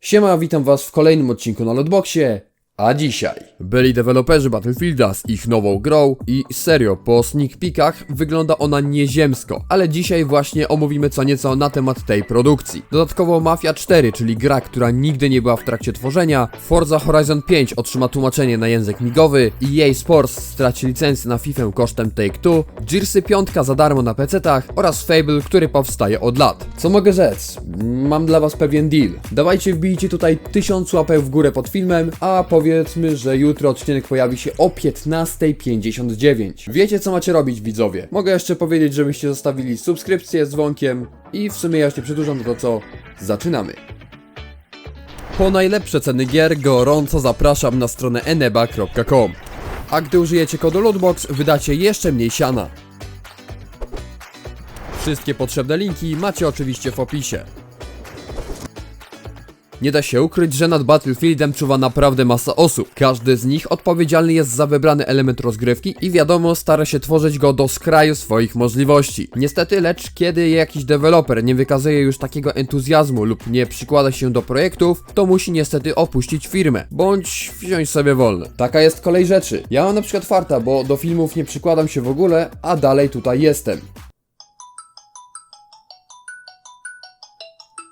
Siema, witam was w kolejnym odcinku na Lotboxie. A dzisiaj byli deweloperzy Battlefielda z ich nową grą i serio, po sneak peekach wygląda ona nieziemsko, ale dzisiaj właśnie omówimy co nieco na temat tej produkcji. Dodatkowo Mafia 4, czyli gra, która nigdy nie była w trakcie tworzenia, Forza Horizon 5 otrzyma tłumaczenie na język migowy, EA Sports straci licencję na FIFA kosztem Take-Two, Gearsy 5 za darmo na PC-tach oraz Fable, który powstaje od lat. Co mogę rzec? Mam dla was pewien deal. Dawajcie wbijcie tutaj 1000 łapek w górę pod filmem, a powiedzmy, że jutro odcinek pojawi się o 15.59. Wiecie co macie robić widzowie. Mogę jeszcze powiedzieć, żebyście zostawili subskrypcję z dzwonkiem i w sumie ja już nie przedłużam, to co? Zaczynamy. Po najlepsze ceny gier gorąco zapraszam na stronę eneba.com. A gdy użyjecie kodu LOOTBOX wydacie jeszcze mniej siana. Wszystkie potrzebne linki macie oczywiście w opisie. Nie da się ukryć, że nad Battlefieldem czuwa naprawdę masa osób. Każdy z nich odpowiedzialny jest za wybrany element rozgrywki i wiadomo, stara się tworzyć go do skraju swoich możliwości. Niestety, lecz kiedy jakiś deweloper nie wykazuje już takiego entuzjazmu lub nie przykłada się do projektów, to musi niestety opuścić firmę, bądź wziąć sobie wolne. Taka jest kolej rzeczy. Ja mam na przykład farta, bo do filmów nie przykładam się w ogóle, a dalej tutaj jestem.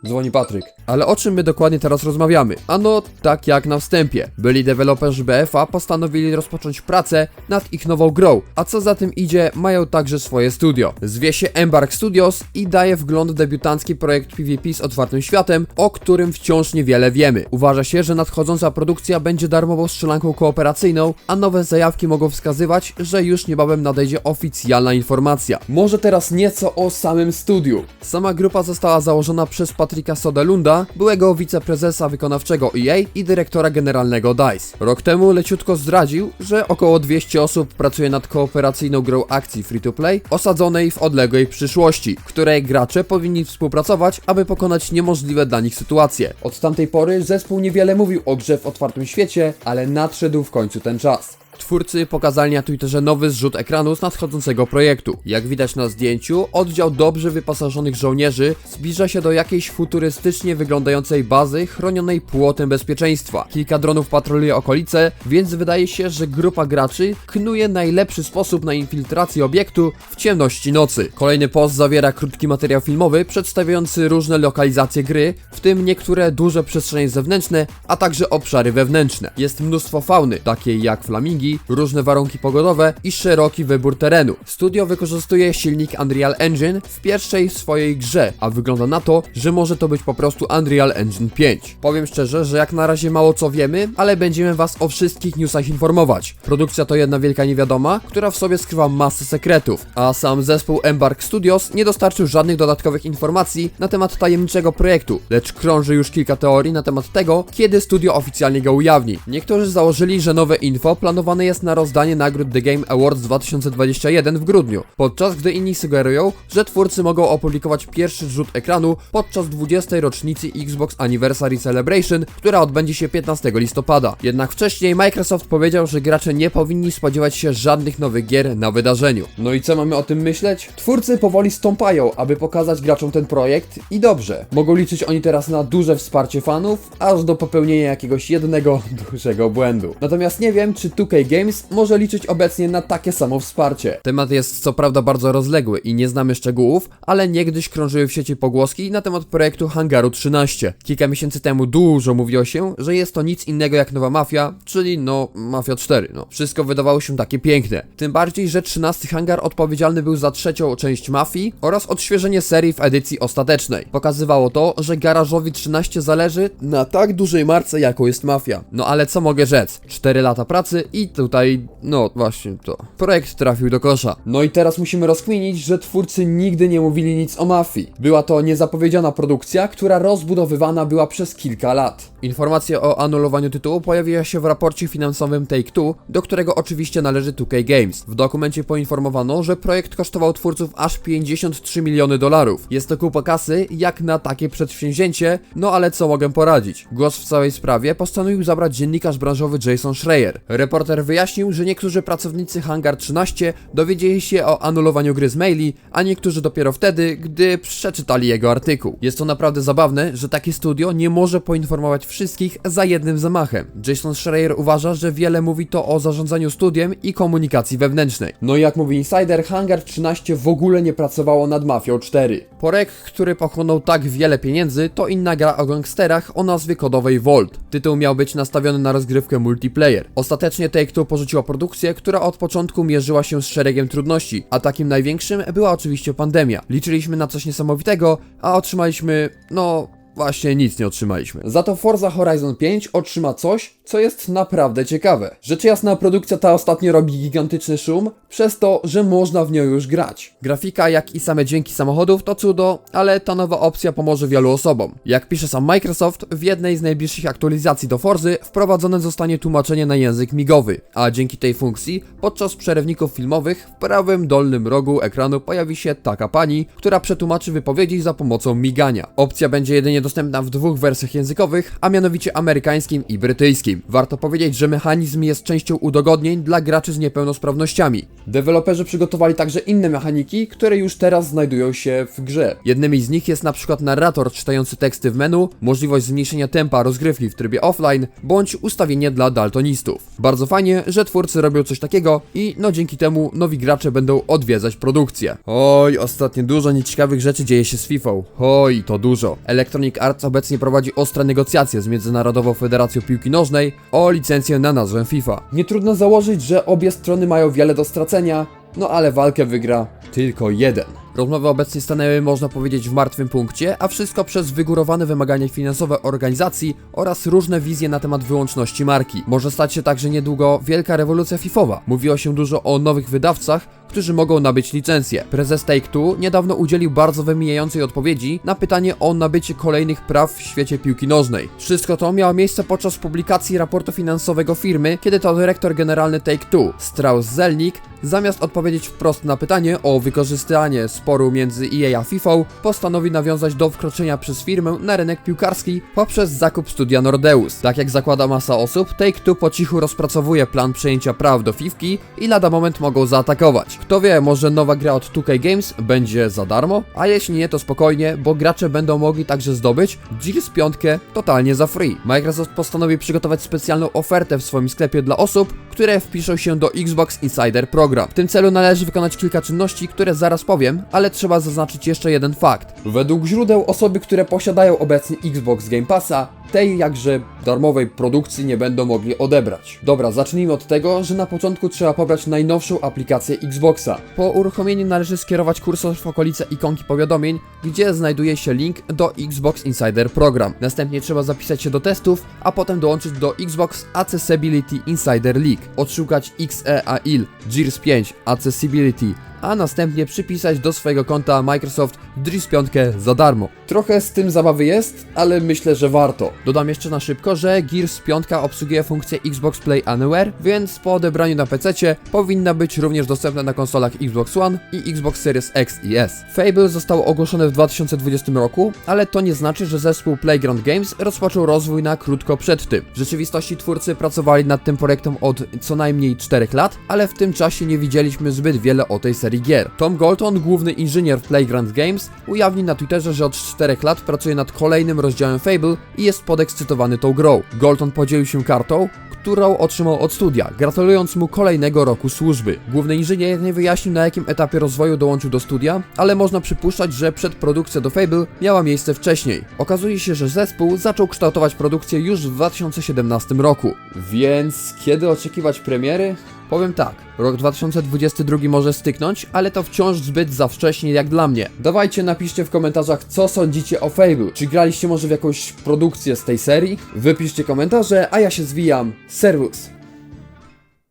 Dzwoni Patryk. Ale o czym my dokładnie teraz rozmawiamy? Ano, tak jak na wstępie. Byli deweloperzy BFA postanowili rozpocząć pracę nad ich nową grą, a co za tym idzie, mają także swoje studio. Zwie się Embark Studios i daje wgląd w debiutancki projekt PvP z otwartym światem, o którym wciąż niewiele wiemy. Uważa się, że nadchodząca produkcja będzie darmową strzelanką kooperacyjną, a nowe zajawki mogą wskazywać, że już niebawem nadejdzie oficjalna informacja. Może teraz nieco o samym studiu. Sama grupa została założona przez Patryka Sodelunda, byłego wiceprezesa wykonawczego EA i dyrektora generalnego DICE. Rok temu leciutko zdradził, że około 200 osób pracuje nad kooperacyjną grą akcji free-to-play osadzonej w odległej przyszłości, której gracze powinni współpracować, aby pokonać niemożliwe dla nich sytuacje. Od tamtej pory zespół niewiele mówił o grze w otwartym świecie, ale nadszedł w końcu ten czas. Twórcy pokazali na Twitterze nowy zrzut ekranu z nadchodzącego projektu. Jak widać na zdjęciu, oddział dobrze wyposażonych żołnierzy zbliża się do jakiejś futurystycznie wyglądającej bazy chronionej płotem bezpieczeństwa. Kilka dronów patroluje okolice, więc wydaje się, że grupa graczy knuje najlepszy sposób na infiltrację obiektu w ciemności nocy. Kolejny post zawiera krótki materiał filmowy przedstawiający różne lokalizacje gry, w tym niektóre duże przestrzenie zewnętrzne, a także obszary wewnętrzne. Jest mnóstwo fauny, takiej jak flamingi, różne warunki pogodowe i szeroki wybór terenu. Studio wykorzystuje silnik Unreal Engine w pierwszej swojej grze, a wygląda na to, że może to być po prostu Unreal Engine 5. Powiem szczerze, że jak na razie mało co wiemy, ale będziemy was o wszystkich newsach informować. Produkcja to jedna wielka niewiadoma, która w sobie skrywa masę sekretów, a sam zespół Embark Studios nie dostarczył żadnych dodatkowych informacji na temat tajemniczego projektu, lecz krąży już kilka teorii na temat tego, kiedy studio oficjalnie go ujawni. Niektórzy założyli, że nowe info planowane jest na rozdanie nagród The Game Awards 2021 w grudniu, podczas gdy inni sugerują, że twórcy mogą opublikować pierwszy rzut ekranu podczas 20. rocznicy Xbox Anniversary Celebration, która odbędzie się 15 listopada. Jednak wcześniej Microsoft powiedział, że gracze nie powinni spodziewać się żadnych nowych gier na wydarzeniu. No i co mamy o tym myśleć? Twórcy powoli stąpają, aby pokazać graczom ten projekt i dobrze. Mogą liczyć oni teraz na duże wsparcie fanów, aż do popełnienia jakiegoś jednego dużego błędu. Natomiast nie wiem, czy 2K Games może liczyć obecnie na takie samo wsparcie. Temat jest co prawda bardzo rozległy i nie znamy szczegółów, ale niegdyś krążyły w sieci pogłoski na temat projektu Hangaru 13. Kilka miesięcy temu dużo mówiło się, że jest to nic innego jak nowa mafia, czyli no Mafia 4. No, wszystko wydawało się takie piękne. Tym bardziej, że 13 hangar odpowiedzialny był za trzecią część mafii oraz odświeżenie serii w edycji ostatecznej. Pokazywało to, że garażowi 13 zależy na tak dużej marce jaką jest mafia. No ale co mogę rzec? 4 lata pracy i tutaj, no właśnie to. Projekt trafił do kosza. No i teraz musimy rozkminić, że twórcy nigdy nie mówili nic o mafii. Była to niezapowiedziana produkcja, która rozbudowywana była przez kilka lat. Informacja o anulowaniu tytułu pojawiła się w raporcie finansowym Take-Two, do którego oczywiście należy 2K Games. W dokumencie poinformowano, że projekt kosztował twórców aż 53 miliony dolarów. Jest to kupa kasy, jak na takie przedsięwzięcie, no ale co mogę poradzić? Głos w całej sprawie postanowił zabrać dziennikarz branżowy Jason Schreier. Reporter wyjaśnił, wyjaśnił, że niektórzy pracownicy Hangar 13 dowiedzieli się o anulowaniu gry z maili, a niektórzy dopiero wtedy, gdy przeczytali jego artykuł. Jest to naprawdę zabawne, że takie studio nie może poinformować wszystkich za jednym zamachem. Jason Schreier uważa, że wiele mówi to o zarządzaniu studiem i komunikacji wewnętrznej. No i jak mówi Insider, Hangar 13 w ogóle nie pracowało nad Mafią 4. Projekt, który pochłonął tak wiele pieniędzy, to inna gra o gangsterach o nazwie kodowej Volt. Tytuł miał być nastawiony na rozgrywkę multiplayer. Ostatecznie Take-Two porzuciła produkcję, która od początku mierzyła się z szeregiem trudności, a takim największym była oczywiście pandemia. Liczyliśmy na coś niesamowitego, a otrzymaliśmy, no, Właśnie nic nie otrzymaliśmy. Za to Forza Horizon 5 otrzyma coś, co jest naprawdę ciekawe. Rzecz jasna, produkcja ta ostatnio robi gigantyczny szum, przez to, że można w nią już grać. Grafika, jak i same dźwięki samochodów to cudo, ale ta nowa opcja pomoże wielu osobom. Jak pisze sam Microsoft, w jednej z najbliższych aktualizacji do Forzy wprowadzone zostanie tłumaczenie na język migowy, a dzięki tej funkcji, podczas przerywników filmowych, w prawym dolnym rogu ekranu pojawi się taka pani, która przetłumaczy wypowiedzi za pomocą migania. Opcja będzie jedynie dostępna w dwóch wersjach językowych, a mianowicie amerykańskim i brytyjskim. Warto powiedzieć, że mechanizm jest częścią udogodnień dla graczy z niepełnosprawnościami. Deweloperzy przygotowali także inne mechaniki, które już teraz znajdują się w grze. Jednymi z nich jest na przykład narrator czytający teksty w menu, możliwość zmniejszenia tempa rozgrywki w trybie offline, bądź ustawienie dla daltonistów. Bardzo fajnie, że twórcy robią coś takiego i no dzięki temu nowi gracze będą odwiedzać produkcję. Oj, ostatnio dużo nieciekawych rzeczy dzieje się z FIFA. Oj, to dużo. Electronic Arts obecnie prowadzi ostre negocjacje z Międzynarodową Federacją Piłki Nożnej o licencję na nazwę FIFA. Nie trudno założyć, że obie strony mają wiele do stracenia, no ale walkę wygra tylko jeden. Rozmowy obecnie stanęły, można powiedzieć, w martwym punkcie, a wszystko przez wygórowane wymagania finansowe organizacji oraz różne wizje na temat wyłączności marki. Może stać się także niedługo wielka rewolucja FIFOwa. Mówiło się dużo o nowych wydawcach, którzy mogą nabyć licencję. Prezes Take-Two niedawno udzielił bardzo wymijającej odpowiedzi na pytanie o nabycie kolejnych praw w świecie piłki nożnej. Wszystko to miało miejsce podczas publikacji raportu finansowego firmy, kiedy to dyrektor generalny Take-Two, Strauss Zelnick, zamiast odpowiedzieć wprost na pytanie o wykorzystanie sporu między EA a FIFA, postanowi nawiązać do wkroczenia przez firmę na rynek piłkarski poprzez zakup studia Nordeus. Tak jak zakłada masa osób, Take-Two po cichu rozpracowuje plan przejęcia praw do Fifki i lada moment mogą zaatakować. Kto wie, może nowa gra od 2K Games będzie za darmo? A jeśli nie, to spokojnie, bo gracze będą mogli także zdobyć Gears 5 totalnie za free. Microsoft postanowi przygotować specjalną ofertę w swoim sklepie dla osób, które wpiszą się do Xbox Insider Program. W tym celu należy wykonać kilka czynności, które zaraz powiem, ale trzeba zaznaczyć jeszcze jeden fakt. Według źródeł osoby, które posiadają obecnie Xbox Game Passa, tej jakże darmowej produkcji nie będą mogli odebrać. Dobra, zacznijmy od tego, że na początku trzeba pobrać najnowszą aplikację Xboxa. Po uruchomieniu należy skierować kursor w okolice ikonki powiadomień, gdzie znajduje się link do Xbox Insider Program. Następnie trzeba zapisać się do testów, a potem dołączyć do Xbox Accessibility Insider League, odszukać XEAIL, Gears 5 Accessibility, a następnie przypisać do swojego konta Microsoft Gears 5 za darmo. Trochę z tym zabawy jest, ale myślę, że warto. Dodam jeszcze na szybko, że Gears 5 obsługuje funkcję Xbox Play Anywhere, więc po odebraniu na PC powinna być również dostępna na konsolach Xbox One i Xbox Series X i S. Fable zostało ogłoszone w 2020 roku, ale to nie znaczy, że zespół Playground Games rozpoczął rozwój na krótko przed tym. W rzeczywistości twórcy pracowali nad tym projektem od co najmniej 4 lat, ale w tym czasie nie widzieliśmy zbyt wiele o tej serii gier. Tom Golton, główny inżynier w Playground Games, ujawnił na Twitterze, że od 4 lat pracuje nad kolejnym rozdziałem Fable i jest podekscytowany tą grą. Golton podzielił się kartą, którą otrzymał od studia, gratulując mu kolejnego roku służby. Główny inżynier nie wyjaśnił na jakim etapie rozwoju dołączył do studia, ale można przypuszczać, że przedprodukcja do Fable miała miejsce wcześniej. Okazuje się, że zespół zaczął kształtować produkcję już w 2017 roku. Więc kiedy oczekiwać premiery? Powiem tak, rok 2022 może styknąć, ale to wciąż zbyt za wcześnie jak dla mnie. Dawajcie napiszcie w komentarzach, co sądzicie o Fable. Czy graliście może w jakąś produkcję z tej serii? Wypiszcie komentarze, a ja się zwijam. Servus!